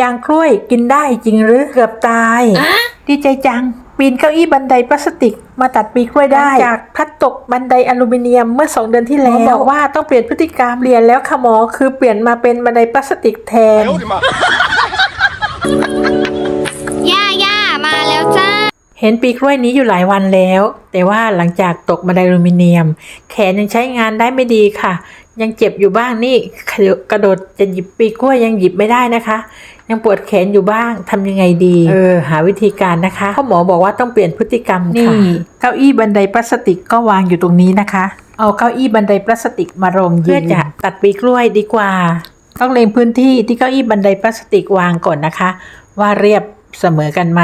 ยางกล้วยกินได้จริงหรือเกือบตาย ดีใจจัง ปีนเก้าอี้บันไดพลาสติก มาตัดปีกล้วยได้ จากพัดตกบันไดอลูมิเนียมเมื่อสองเดือนที่แล้วบอกว่าต้องเปลี่ยนพฤติกรรมเรียนแล้วค่ะหมอคือเปลี่ยนมาเป็นบันไดพลาสติกแทน ย่าย่ามาแล้วจ้า เห็นปีกล้วยนี้อยู่หลายวันแล้ว แต่ว่าหลังจากตกบันไดอลูมิเนียม แขนยังใช้งานได้ไม่ดีค่ะ ยังเจ็บอยู่บ้างนี่กระโดดจะหยิบปีกล้วยยังหยิบไม่ได้นะคะ ยังปวดแขนอยู่บ้างทำยังไงดีเออหาวิธีการนะคะเพราะหมอบอกว่าต้องเปลี่ยนพฤติกรรมค่ะนี่เก้าอี้บันไดพลาสติกก็วางอยู่ตรงนี้นะคะ เอาเก้าอี้บันไดพลาสติกมารองยิงเพื่อจะตัดปีกล้วยดีกว่า ต้องเล็งพื้นที่ที่เก้าอี้บันไดพลาสติกวางก่อนนะคะ ว่าเรียบเสมอกันไหม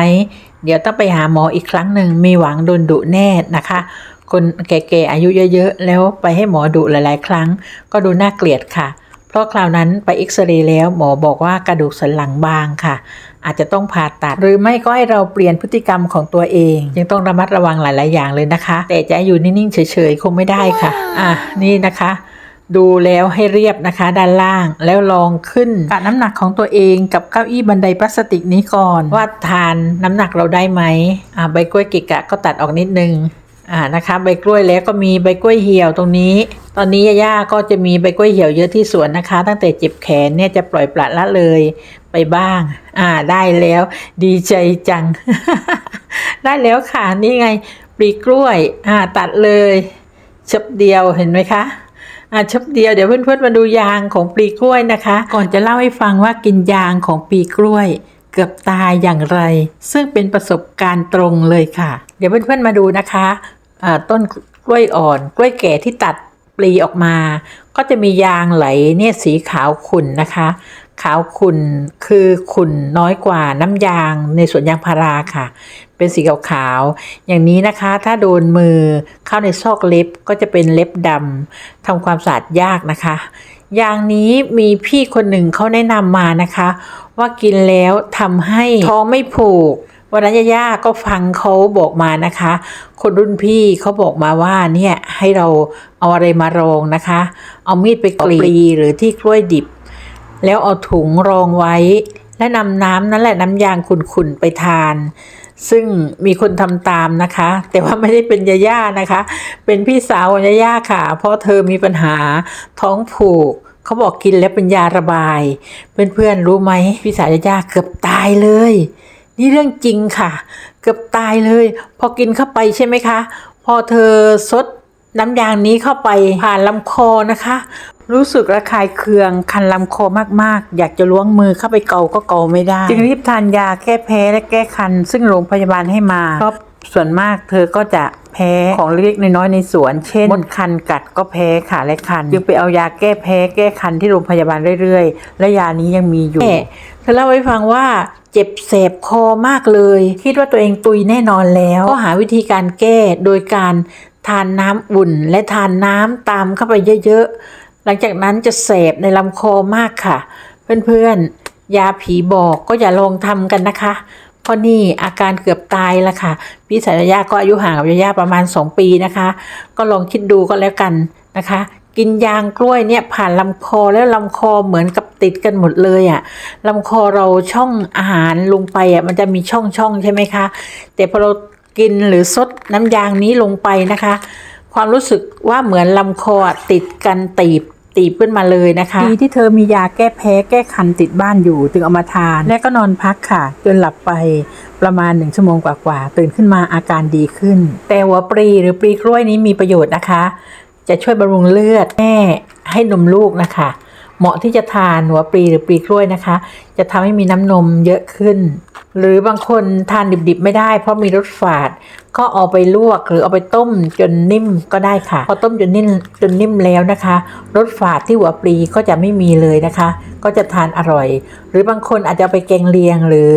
เดี๋ยวต้องไปหาหมออีกครั้งหนึ่งมีหวังโดนดุแน่นะคะ คนแก่ๆอายุเยอะๆ แล้วไปให้หมอดุหลายๆ ครั้ง ก็ดูน่าเกลียดค่ะเพ ราะคราวนั้นไปเอ็กซเรย์แล้วหมอบอกว่ากระดูกสันหลังบางค่ะ อาจจะต้องผ่าตัด หรือไม่ก็ให้เราเปลี่ยนพฤติกรรมของตัวเอง ยังต้องระมัดระวังหลาย ๆ อย่างเลยนะคะ แต่จะอยู่นิ่ง ๆ เฉย ๆ คงไม่ได้ค่ะ อะ นี่นะคะ ดูแล้วให้เรียบนะคะด้านล่างแล้วลองขึ้นกะน้ำหนักของตัวเองกับเก้าอี้บันไดพลาสติกนี้ก่อน ว่าทานน้ำหนักเราได้ไหมอ่าใบกล้วยกิกะก็ตัดออกนิดนึง อ่านะคะใบกล้วยแล้วก็มีใบกล้วยเหี่ยวตรงนี้ ตอนนี้ย่าก็จะมีใบกล้วยเหี่ยวเยอะที่สวนนะคะ ตั้งแต่เจ็บแขนเนี่ยจะปล่อยปละละเลยไปบ้าง อ่าได้แล้ว ดีใจจัง ได้แล้วค่ะนี่ไงปลีกล้วย อ่า ตัดเลยชับเดียวเห็นไหมคะอะชับเดียวเดี๋ยวเพื่อนๆมาดูยางของปลีกล้วยนะคะ ก่อนจะเล่าให้ฟังว่ากินยางของปลีกล้วยเกือบตายอย่างไร ซึ่งเป็นประสบการณ์ตรงเลยค่ะ เดี๋ยวเพื่อนๆมาดูนะคะ ต้นกล้วยอ่อน กล้วยแก่ที่ตัดปลีออกมา ก็จะมียางไหลเนี่ยสีขาวขุ่นนะคะ ขาวขุ่นคือขุ่นน้อยกว่าน้ำยางในสวนยางพาราค่ะ เป็นสีขาวๆอย่างนี้นะคะ ถ้าโดนมือเข้าในซอกเล็บก็จะเป็นเล็บดำทำความสะอาดยากนะคะยางนี้มีพี่คนหนึ่งเขาแนะนำมานะคะ ว่ากินแล้วทำให้ท้องไม่ผูก วันนั้นย่าๆก็ฟังเขาบอกมานะคะ คนรุ่นพี่เขาบอกมาว่าเนี่ยให้เราเอาอะไรมารองนะคะ เอามีดไปกรีดหรือที่กล้วยดิบ แล้วเอาถุงรองไว้ และนำน้ำนั่นแหละน้ำยางขุ่นๆไปทาน ซึ่งมีคนทำตามนะคะ แต่ว่าไม่ได้เป็นยาย่านะคะ เป็นพี่สาวของยาย่าค่ะ เพราะเธอมีปัญหาท้องผูกเขาบอกกินแล้วเป็นยาระบาย เพื่อนๆรู้ไหมพี่สาวยาย่าเกือบตายเลย นี่เรื่องจริงค่ะ เกือบตายเลย พอกินเข้าไปใช่ไหมคะ พอเธอซดน้ำยางนี้เข้าไปผ่านลำคอนะคะ รู้สึกระคายเคืองคันลำคอมากๆ อยากจะล้วงมือเข้าไปเกาก็เกาไม่ได้ จึงรีบทานยาแก้แพ้และแก้คัน ซึ่งโรงพยาบาลให้มาเพราะส่วนมากเธอก็จะ แพ้ของเล็กๆน้อยๆในสวน เช่นมดคันกัดก็แพ้ขาและคันจึงไปเอายาแก้แพ้แก้คันที่โรงพยาบาลเรื่อยๆ และยานี้ยังมีอยู่เธอเล่าให้ฟังว่าเจ็บแสบคอมากเลย คิดว่าตัวเองตุยแน่นอนแล้ว ก็หาวิธีการแก้โดยการทานน้ำอุ่น และทานน้ำตามเข้าไปเยอะๆ หลังจากนั้นจะแสบในลำคอมากค่ะ เพื่อนๆยาผีบอกก็อย่าลองทำกันนะคะเพราะนี่อาการเกือบตายแล้วค่ะ พี่สายยาก็อายุห่างกับยายาประมาณ 2 ปีนะคะ ก็ลองคิดดูก็แล้วกันนะคะ กินยางกล้วยเนี่ยผ่านลำคอแล้วลำคอเหมือนกับติดกันหมดเลยอะ่ะลำคอเราช่องอาหารลงไปอะ่ะมันจะมีช่องช่องใช่ไหมคะ แต่พอเรากินหรือซดน้ำยางนี้ลงไปนะคะ ความรู้สึกว่าเหมือนลำคอติดกันตีบ ตีบขึ้นมาเลยนะคะดีที่เธอมียาแก้แพ้แก้คันติดบ้านอยู่จึงเอามาทาน และก็นอนพักค่ะจนหลับไปประมาณหนึ่งชั่วโมงกว่าๆตื่นขึ้นมาอาการดีขึ้น แต่หัวปรีหรือปลีกล้วยนี้มีประโยชน์นะคะ จะช่วยบำรุงเลือดแม่ให้นมลูกนะคะ เหมาะที่จะทานหัวปลีหรือปลีกล้วยนะคะ จะทำให้มีน้ำนมเยอะขึ้น หรือบางคนทานดิบๆไม่ได้ เพราะมีรสฝาด ก็เอาไปลวกหรือเอาไปต้มจนนิ่มก็ได้ค่ะ พอต้มจนนิ่มจนนิ่มแล้วนะคะรสฝาดที่หัวปลีก็จะไม่มีเลยนะคะ ก็จะทานอร่อย หรือบางคนอาจจะไปแกงเลียงหรือ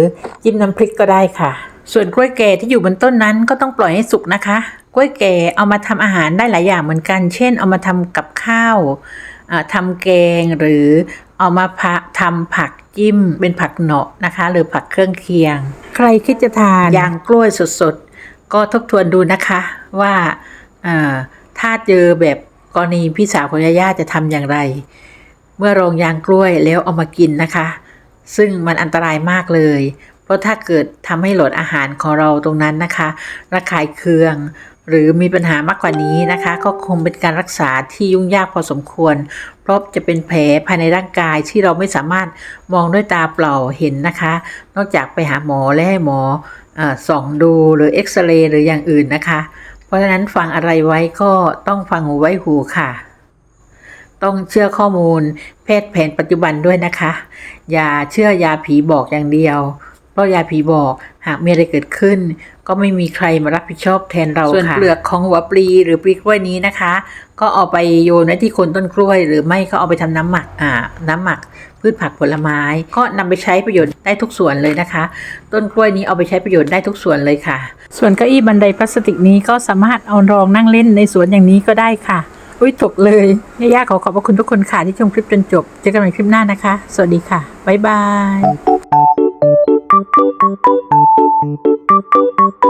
จิ้มน้ำพริกก็ได้ค่ะ ส่วนกล้วยแก่ที่อยู่บนต้นนั้นก็ต้องปล่อยให้สุกนะคะ กล้วยแก่เอามาทำอาหารได้หลายอย่างเหมือนกัน เช่น เอามาทำกับข้าวอ่าทำแกงหรือเอามาทำผัก จิ้ม เป็นผักเหนาะนะคะ หรือผักเครื่องเคียง ใครคิดจะทานยางกล้วยสดๆ ก็ทบทวนดูนะคะว่าอ่าถ้าเจอแบบกรณีพี่สาวของยาย่าจะทำอย่างไร เมื่อรองยางกล้วยแล้วเอามากินนะคะ ซึ่งมันอันตรายมากเลยเพ ราะถ้าเกิดทำให้โหลดอาหารของเราตรงนั้นนะคะระคายเคือง หรือมีปัญหามากกว่านี้นะคะ ก็คงเป็นการรักษาที่ยุ่งยากพอสมควร เพราะจะเป็นแผลภายในร่างกายที่เราไม่สามารถมองด้วยตาเปล่าเห็นนะคะ นอกจากไปหาหมอและให้หมออส่องดูหรือเอ็กซเรย์หรืออย่างอื่นนะคะ เพราะฉะนั้นฟังอะไรไว้ก็ต้องฟังหูไว้หูค่ะต้องเชื่อข้อมูลแพทย์แผนปัจจุบันด้วยนะคะ อย่าเชื่อยาผีบอกอย่างเดียว ราะยาผีบอกหากมีอะไรเกิดขึ้น ก็ไม่มีใครมารับผิดชอบแทนเราค่ะ ส่วนเปลือกของหัวปลีหรือปลีกล้วยนี้นะคะ ก็เอาไปโยนไว้ที่โคนต้นกล้วย หรือไม่ก็เอาไปทำน้ำหมักอ่าน้ำหมัก พืชผักผลไม้ ก็นำไปใช้ประโยชน์ได้ทุกส่วนเลยนะคะ ต้นกล้วยนี้เอาไปใช้ประโยชน์ได้ทุกส่วนเลยค่ะ ส่วนเก้าอี้บันไดพลาสติกนี้ก็สามารถเอารองนั่งเล่นในสวนอย่างนี้ก็ได้ค่ะอุ้ยตกเลยย่าๆขอขอบพระคุณทุกคนค่ะที่ชมคลิปจนจบ เจอกันใหม่คลิปหน้านะคะ สวัสดีค่ะ บ๊ายบาย Thank you.